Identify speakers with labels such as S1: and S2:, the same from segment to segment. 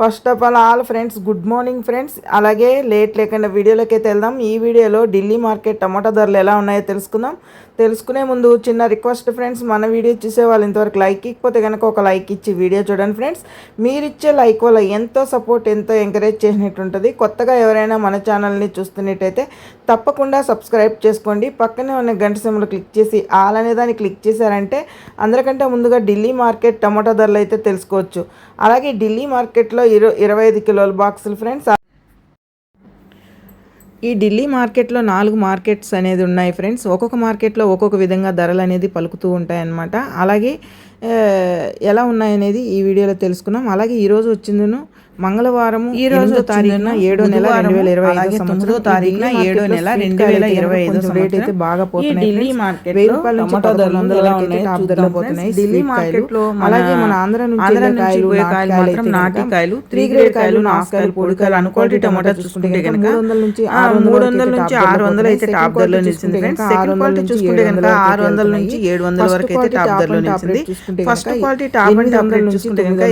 S1: First of all all friends good morning friends అలాగే late లేకుండా వీడియోలోకి అయితే వెళ్దాం. ఈ వీడియోలో ఢిల్లీ మార్కెట్ టమాటా ధరలు ఎలా ఉన్నాయో తెలుసుకుందాం. తెలుసుకునే ముందు చిన్న రిక్వెస్ట్ ఫ్రెండ్స్ మన వీడియో చూసే వాళ్ళు ఇంతవరకు లైక్ ఇకపోతే కనుక ఒక లైక్ ఇచ్చి వీడియో చూడండి ఫ్రెండ్స్ మీరు ఇచ్చే లైక్ వల్ల ఎంతో సపోర్ట్ ఎంతో ఎంకరేజ్ చేసినట్టు ఉంటుంది కొత్తగా ఎవరైనా మన ఛానల్ని చూస్తున్నట్టయితే తప్పకుండా సబ్స్క్రైబ్ చేసుకోండి. పక్కనే ఉన్న గంట సింబల్ క్లిక్ చేసి ఆల్ అనే దాన్ని క్లిక్ చేశారంటే అందరికంటే ముందుగా ఢిల్లీ మార్కెట్ టమాటా ధరలు అయితే తెలుసుకోవచ్చు. అలాగే ఢిల్లీ మార్కెట్లో ఇరు ఇరవై ఐదు కిలోల బాక్సులు ఫ్రెండ్స్. ఈ ఢిల్లీ మార్కెట్లో నాలుగు మార్కెట్స్ అనేది ఉన్నాయి ఫ్రెండ్స్. ఒక్కొక్క మార్కెట్లో ఒక్కొక్క విధంగా ధరలు అనేది పలుకుతూ ఉంటాయన్నమాట. అలాగే ఎలా ఉన్నాయనేది ఈ వీడియోలో తెలుసుకున్నాం. అలాగే ఈరోజు వచ్చిందను మంగళవారం ఈ రోజు తారీఖున ఏడో నెల రెండు వేల ఇరవై ఐదు సంవత్సరం. తారీఖున ఏడో నెల రెండు వేల ఇరవై ఐదు రేట్ అయితే బాగా పోతున్నాయి ఢిల్లీ మార్కెట్ వెయ్యి రూపాయల నుంచి పదకొండు వందల ఉన్నాయి టాప్ ధరలో పోతున్నాయి ఢిల్లీ మార్కెట్లో అలాగే మన ఆంధ్ర నుంచి ఆంధ్ర కాయలు కాయలు మాత్రం నాటి కాయలు త్రీ గ్రేడ్ కాయలు నాసుకాయలు పొడికాయలు అన్క్వాలిటీ టమాటా చూసుకుంటే కనుక మూడు వందల నుంచి మూడు వందల నుంచి ఆరు వందలు అయితే టాప్ ధరలో నిలిచింది సెకండ్ క్వాలిటీ చూసుకుంటే కనుక ఆరు వందల నుంచి ఏడు వందల వరకు అయితే టాప్ ధరలో నిలిచింది first quality top and top rate చూసుకుంటే కనుక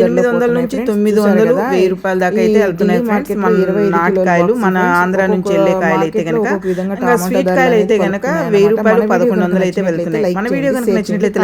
S1: ఎనిమిది వందల నుంచి తొమ్మిది వందలు వెయ్యి రూపాయల దాకా అయితే వెళ్తున్నాయి ఫ్రెండ్స్ మన నాటుకాయలు మన ఆంధ్ర నుంచి వెళ్ళే కాయలు అయితే కనుక స్వీట్ కాయలు అయితే కనుక వెయ్యి రూపాయలు పదకొండు వందలు అయితే వెళ్తున్నాయి. మన వీడియో కనుక నచ్చినట్లయితే